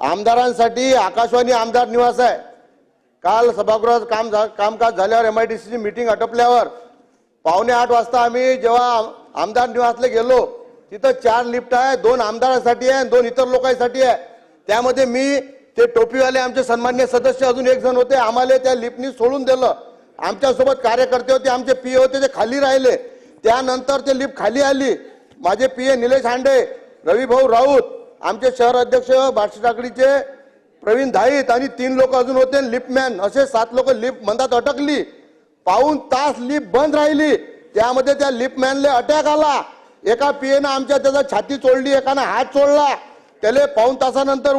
आमदारांसाठी आकाशवाणी आमदार निवास आहे. काल सभागृहात काम झा- कामकाज झाल्यावर एम आय डी सीची मिटिंग आटपल्यावर पावणे आठ वाजता आम्ही जेव्हा आमदार निवासला गेलो तिथं चार लिफ्ट आहे दोन आमदारांसाठी आहे आणि दोन इतर लोकांसाठी आहे. त्यामध्ये मी ते टोपीवाले आमचे सन्मान्य सदस्य अजून एक जण होते आम्हाला त्या लिफ्टनी सोडून दिलं. आमच्यासोबत कार्यकर्ते होते आमचे पी होते ते खाली राहिले. त्यानंतर ते लिफ्ट खाली आली. माझे पी ए निलेश हांडे रविभाऊ राऊत आमचे शहर अध्यक्ष बार्शी टाकडीचे प्रवीण धाईत आणि तीन लोक अजून होते लिफ्टमॅन असे सात लोक लिफ्ट मंदात अटकली. पाऊन तास लिफ्ट बंद राहिली. त्यामध्ये त्या लिफ्टमॅनले अटॅक आला. एका पीएनं आमच्या त्याचा छाती चोळली एकानं हात चोळला. त्याला पाऊन तासानंतर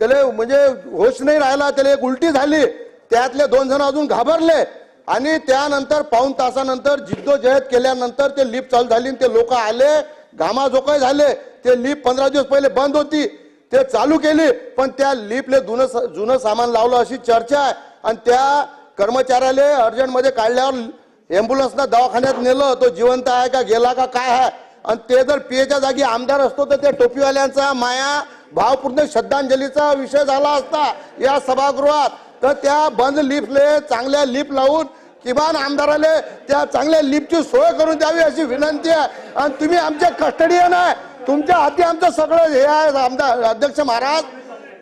त्याला म्हणजे होश नाही राहिला त्याला एक उलटी झाली. त्यातले दोन जण अजून घाबरले. आणि त्यानंतर पाऊन तासानंतर जिद्दोजहद केल्यानंतर ते लिफ्ट चालू झाली आणि ते लोक आले. घामाझोकाय झाले. ते लिफ्ट पंधरा दिवस पहिले बंद होती. ते चालू केली पण त्या लिफ्टले जुनं स- जुनं सामान लावलं अशी चर्चा आहे. आणि त्या कर्मचाऱ्याला अर्जंटमध्ये काढल्यावर एम्ब्युलन्सनं दवाखान्यात नेलं तो जिवंत आहे का गेला का काय आहे? आणि ते जर पीएच्या जागी आमदार असतो तर त्या टोपीवाल्यांचा माया भावपूर्ण श्रद्धांजलीचा विषय झाला असता या सभागृहात. तर त्या बंद लिफ्टले चांगल्या लिफ्ट लावून किमान आमदाराले त्या चांगल्या लिफ्टची सोय करून द्यावी अशी विनंती आहे. आणि तुम्ही आमच्या कस्टडियन आहे तुमच्या हाती आमचं सगळं हे आहे आमदार अध्यक्ष महाराज.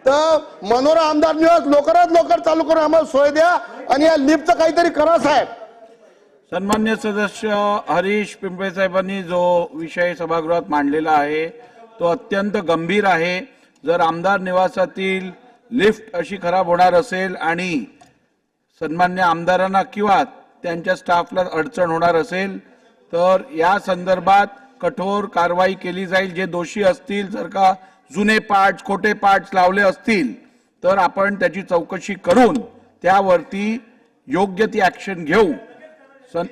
तर मनोरा आमदार निवास लवकरात लवकर चालू करून आम्हाला सोय द्या आणि या लिफ्टचं काहीतरी करा साहेब. सन्मान्य सदस्य हरीश पिंपळे साहेबांनी जो विषय सभागृहात मांडलेला आहे तो अत्यंत गंभीर आहे. जर आमदार निवासातील लिफ्ट अशी खराब होणार असेल आणि सन्मान्य आमदारांना किंवा त्यांच्या स्टाफला अडचण होणार असेल तर या संदर्भात कठोर कारवाई केली जाईल. जे दोषी असतील जर का जुने पार्ट्स खोटे पार्ट्स लावले असतील तर आपण त्याची चौकशी करून त्यावरती योग्य ती ऍक्शन घेऊ. सन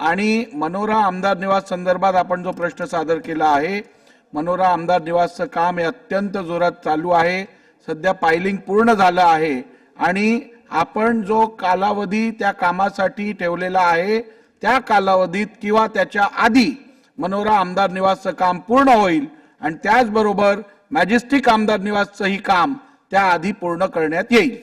आणि मनोरा आमदार निवास संदर्भात आपण जो प्रश्न सादर केला आहे मनोरा आमदार निवासचं काम हे अत्यंत जोरात चालू आहे. सध्या पायलिंग पूर्ण झालं आहे. आणि आपण जो कालावधी त्या कामासाठी ठेवलेला आहे त्या कालावधीत किंवा त्याच्या आधी मनोरा आमदार निवासचं काम पूर्ण होईल आणि त्याचबरोबर मॅजेस्टिक आमदार निवासचंही काम त्याआधी पूर्ण करण्यात येईल.